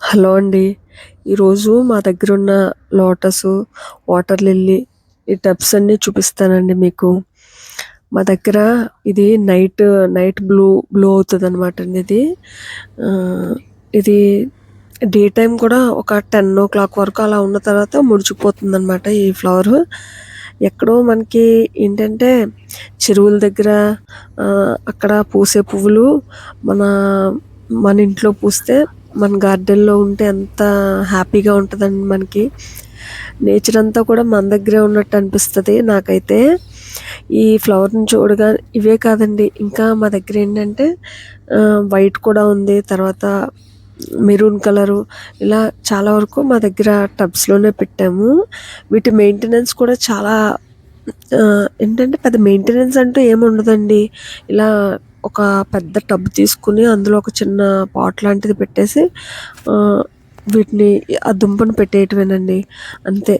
Hello అండి. ఈరోజు మా దగ్గర ఉన్న లోటసు, వాటర్ లిల్లీ ఈ టబ్స్ అన్నీ చూపిస్తానండి మీకు. మా దగ్గర ఇది నైట్ నైట్ బ్లూ బ్లూ అనమాట అండి ఇది. ఇది డే టైం కూడా ఒక 10:00 వరకు అలా ఉన్న తర్వాత ముడిచిపోతుందనమాట ఈ ఫ్లవర్ ఎక్కడో మనకి ఏంటంటే చెరువుల దగ్గర అక్కడ పూసే పువ్వులు మన మన ఇంట్లో పూస్తే మన గార్డెన్‌లో ఉంటే ఎంత హ్యాపీగా ఉంటుందండి మనకి. నేచర్ అంతా కూడా మన దగ్గరే ఉన్నట్టు అనిపిస్తుంది నాకైతే. ఈ ఫ్లవర్‌ని చూడగా ఇవే కాదండి ఇంకా మా దగ్గర ఏంటంటే వైట్ కూడా ఉంది. తర్వాత మెరూన్ కలరు ఇలా చాలా వరకు మా దగ్గర టబ్స్‌లోనే పెట్టాము. వీటి మెయింటెనెన్స్ కూడా చాలా ఏంటంటే పెద్ద మెయింటెనెన్స్ అంటూ ఏముండదండి. ఇలా ఒక పెద్ద టబ్ తీసుకుని అందులో ఒక చిన్న పాట్ లాంటిది పెట్టేసి వీటిని ఆ దుంపను పెట్టేయటమేనండి. అంతే.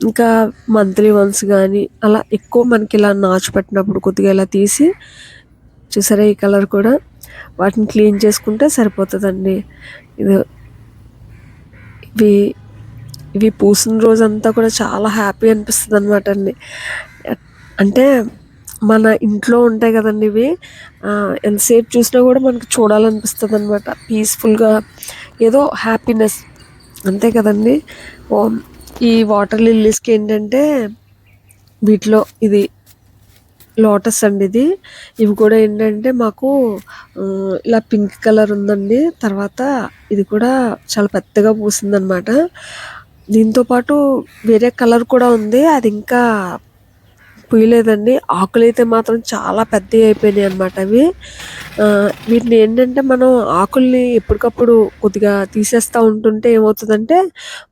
ఇంకా మంత్లీ వన్స్ కానీ అలా ఎక్కువ మనకి ఇలా నాచు పెట్టినప్పుడు కొద్దిగా ఇలా తీసి చూసారా ఈ కలర్ కూడా వాటిని క్లీన్ చేసుకుంటే సరిపోతుందండి ఇది ఇవి ఇవి పూసిన రోజంతా కూడా చాలా హ్యాపీ అనిపిస్తదనమాట అండి. అంటే మన ఇంట్లో ఉంటాయి కదండి ఇవి. ఎంతసేపు చూసినా కూడా మనకు చూడాలనిపిస్తుంది అనమాట పీస్‌ఫుల్‌గా ఏదో హ్యాపీనెస్ అంతే కదండీ! ఈ వాటర్ లిల్లీస్‌కి ఏంటంటే వీటిలో ఇది లోటస్ అండి ఇది. ఇవి కూడా ఏంటంటే మాకు ఇలా పింక్ కలర్ ఉందండి. తర్వాత ఇది కూడా చాలా పెద్దగా పూసిందనమాట. దీంతో పాటు వేరే కలర్ కూడా ఉంది. అది ఇంకా పూయలేదండి. ఆకులైతే మాత్రం చాలా పెద్దవి అయిపోయినాయి అనమాట అవి. వీటిని ఏంటంటే మనం ఆకుల్ని ఎప్పటికప్పుడు కొద్దిగా తీసేస్తా ఉంటుంటే ఏమవుతుందంటే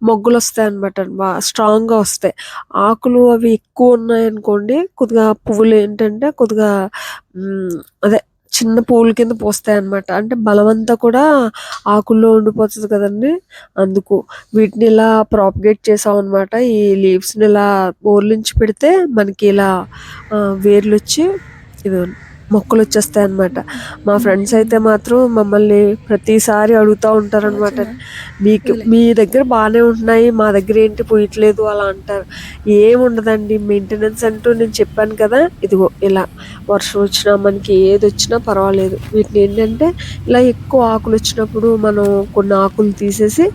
మొగ్గులు వస్తాయి మొగ్గలొస్తాయన్నమాట. బాగా స్ట్రాంగ్‌గా వస్తాయి. ఆకులు అవి ఎక్కువ ఉన్నాయనుకోండి కొద్దిగా పువ్వులు ఏంటంటే కొద్దిగా అదే చిన్న పూల కింద పూస్తాయన్నమాట. అంటే బలమంతా కూడా ఆకుల్లో ఉండిపోతుంది కదండీ! అందుకు. వీటిని ఇలా ప్రాపగేట్ చేసామనమాట. ఈ లీవ్స్‌ని ఇలా బోర్లించి పెడితే మనకి ఇలా వేర్లు వచ్చి ఇది వేర్లొచ్చి ఇదిగోండి మొక్కలొచ్చేస్తాయన్నమాట. మా ఫ్రెండ్స్ అయితే మాత్రం మమ్మల్ని ప్రతిసారి అడుగుతా ఉంటారనమాట. మీకు మీ దగ్గర బానే ఉంటున్నాయి. మా దగ్గర ఏంటి పూయట్లేదు అలా అంటారు. ఏముండదండి మెయింటెనెన్స్ అంటూ నేను చెప్పాను కదా! ఇదిగో ఇలా వర్షం వచ్చినా మనకి ఏదొచ్చినా పర్వాలేదు. వీటిని ఏంటంటే ఇలా ఎక్కువ ఆకులొచ్చినప్పుడు మనం కొన్ని ఆకులు తీసేసి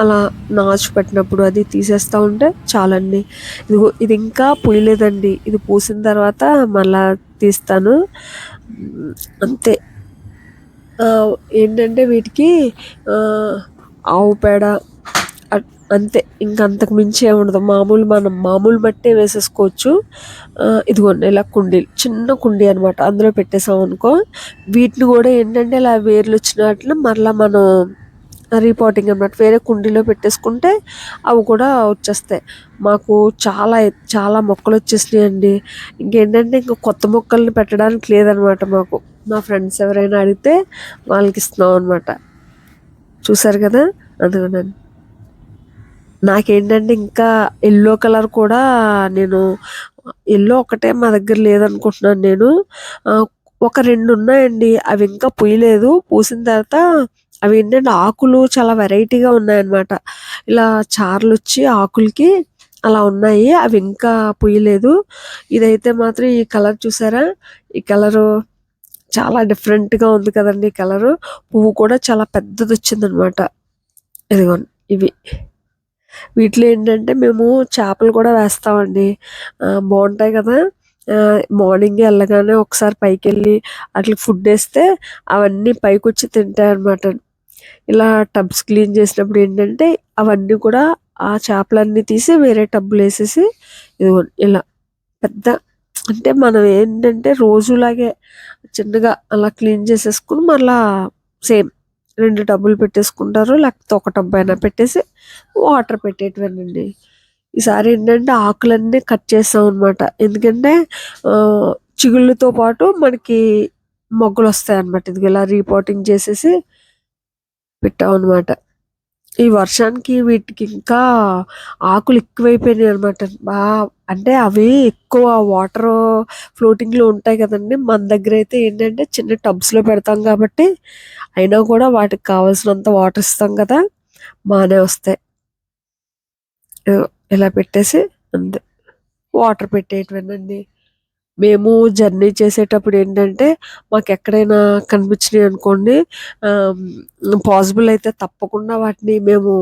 అలా నాచు పెట్టినప్పుడు అది తీసేస్తా ఉంటే చాలండి. ఇదిగో ఇది ఇంకా పూయలేదండి. ఇది పూసిన తర్వాత మళ్ళా తీస్తాను. అంతే. ఏంటంటే వీటికి ఆవు పేడ అంతే. ఇంకంతకు మించి ఏముండదు. మామూలు మనం మామూలు మట్టే వేసేసుకోవచ్చు. ఇదిగోండి ఇలా కుండీలు చిన్న కుండీ అనమాట. అందులో పెట్టేసామనుకో వీటిని కూడా ఏంటంటే ఇలా వేర్లు వచ్చినట్లు మరలా మనం రీపాటింగ్ అన్నమాట వేరే కుండీలో పెట్టేసుకుంటే అవి కూడా వచ్చేస్తాయి. మాకు చాలా చాలా మొక్కలు వచ్చేసినాయండి ఇంకేంటంటే ఇంకా కొత్త మొక్కల్ని పెట్టడానికి లేదనమాట మాకు. మా ఫ్రెండ్స్ ఎవరైనా అడిగితే వాళ్ళకి ఇస్తున్నాం అనమాట. చూసారు కదా! అదిగోనండి. నాకేంటంటే ఇంకా ఎల్లో కలర్ కూడా నేను ఎల్లో ఒకటే మా దగ్గర లేదనుకుంటున్నాను నేను. ఒక రెండు ఉన్నాయండి. అవి ఇంకా పూయలేదు. పూసిన తర్వాత అవి ఏంటంటే ఆకులు చాలా వెరైటీగా ఉన్నాయన్నమాట. ఇలా చారలొచ్చి ఆకులకి అలా ఉన్నాయి. అవి ఇంకా పూయలేదు. ఇదైతే మాత్రం ఈ కలర్ చూసారా? ఈ కలరు చాలా డిఫరెంట్‌గా ఉంది కదండీ! ఈ కలరు. పువ్వు కూడా చాలా పెద్దది వచ్చిందనమాట ఇదిగోండి ఇవి. వీటిలో ఏంటంటే మేము చేపలు కూడా వేస్తామండి. బాగుంటాయి కదా మార్నింగ్ వెళ్ళగానే ఒకసారి పైకి వెళ్ళి అట్లా ఫుడ్ వేస్తే అవన్నీ పైకి వచ్చి తింటాయి అనమాట ఇలా టబ్స్ క్లీన్ చేసినప్పుడు ఏంటంటే అవన్నీ కూడా ఆ చేపలన్నీ తీసి వేరే టబ్బులు వేసేసి ఇలా పెద్ద అంటే మనం ఏంటంటే రోజులాగే చిన్నగా అలా క్లీన్ చేసేసుకొని మళ్ళా సేమ్ రెండు టబ్బులు పెట్టేసుకుంటారు. లేకపోతే ఒక టబ్ అయినా పెట్టేసి వాటర్ పెట్టేయటమేనండి. ఈసారి ఏంటంటే ఆకులన్నీ కట్ చేస్తాం అనమాట ఎందుకంటే చిగుళ్ళతో పాటు మనకి మొగ్గలొస్తాయన్నమాట. ఇదిగో ఇలా రీపాటింగ్ చేసేసి పెట్టామనమాట. ఈ వర్షానికి వీటికి ఇంకా ఆకులు ఎక్కువైపోయినాయి అనమాట బా అంటే అవి ఎక్కువ వాటర్ ఫ్లోటింగ్‌లో ఉంటాయి కదండి మన దగ్గర అయితే ఏంటంటే చిన్న టబ్స్‌లో పెడతాం కాబట్టి అయినా కూడా వాటికి కావాల్సినంత వాటర్ ఇస్తాం కదా! బాగానే వస్తాయి ఇలా పెట్టేసి అంతే వాటర్ పెట్టేయటమేనండి మేము జర్నీ చేసేటప్పుడు ఏంటంటే మాకు ఎక్కడైనా కనిపించినాయి అనుకోండి పాసిబుల్ అయితే తప్పకుండా వాటిని మేము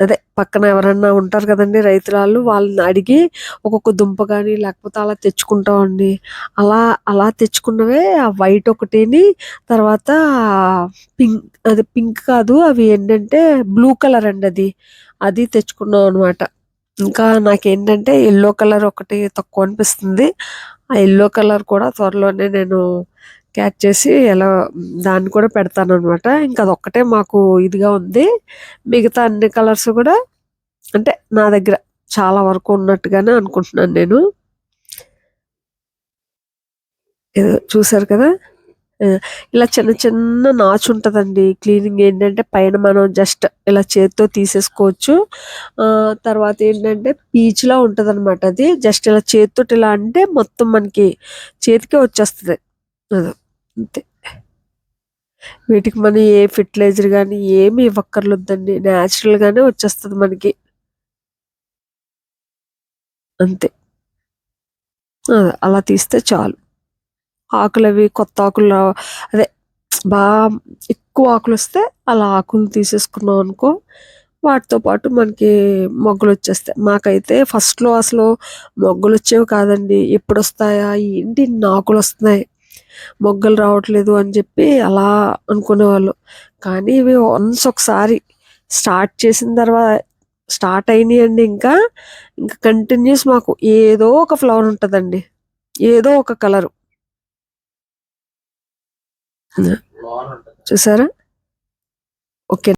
అదే పక్కన ఎవరన్నా ఉంటారు కదండి రైతురాళ్ళు వాళ్ళని అడిగి ఒక్కొక్క దుంప కానీ లేకపోతే అలా తెచ్చుకుంటామండి. అలా అలా తెచ్చుకున్నవే ఆ వైట్ ఒకటిని తర్వాత పింక్ అది పింక్ కాదు అవి ఏంటంటే బ్లూ కలర్ అండి అది. అది తెచ్చుకున్నాం అనమాట ఇంకా నాకేంటంటే ఎల్లో కలర్ ఒకటి తక్కువ అనిపిస్తుంది. ఆ ఎల్లో కలర్ కూడా త్వరలోనే నేను క్యాచ్ చేసి ఎలా దాన్ని కూడా పెడతాను అనమాట ఇంకా అదొక్కటే మాకు ఇదిగా ఉంది. మిగతా అన్ని కలర్స్ కూడా అంటే నా దగ్గర చాలా వరకు ఉన్నట్టుగానే అనుకుంటున్నాను నేను. ఏదో చూసారు కదా? ఇలా చిన్న చిన్న నాచు ఉంటుందండి. క్లీనింగ్ ఏంటంటే పైన మనం జస్ట్ ఇలా చేతితో తీసేసుకోవచ్చు. తర్వాత ఏంటంటే పీచ్లా ఉంటుంది అనమాట అది. జస్ట్ ఇలా చేతితో ఇలా అంటే మొత్తం మనకి చేతికే వచ్చేస్తుంది. అది అంతే. వీటికి మనం ఏ ఫెర్టిలైజర్ కానీ ఏమి ఇవ్వక్కర్లేదండి న్యాచురల్గానే వచ్చేస్తుంది మనకి. అంతే. అలా తీస్తే చాలు. ఆకులు అవి కొత్త ఆకులు రా- అదే బాగా ఎక్కువ ఆకులు వస్తే అలా ఆకులు తీసేసుకున్నాం అనుకో వాటితో పాటు మనకి మొగ్గలు వచ్చేస్తాయి మాకైతే ఫస్ట్లో అసలు మొగ్గలు వచ్చేవి కాదండి. ఎప్పుడు వస్తాయా ఏంటి ఆకులు వస్తున్నాయి మొగ్గలు రావట్లేదు అని చెప్పి అలా అనుకునేవాళ్ళు. కానీ ఇవి వన్స్ ఒకసారి స్టార్ట్ చేసిన తర్వాత స్టార్ట్ అయినాయండి ఇంకా. ఇంకా కంటిన్యూస్ మాకు ఏదో ఒక ఫ్లవర్ ఉంటుందండి. ఏదో ఒక కలరు చూసారా? ఓకే.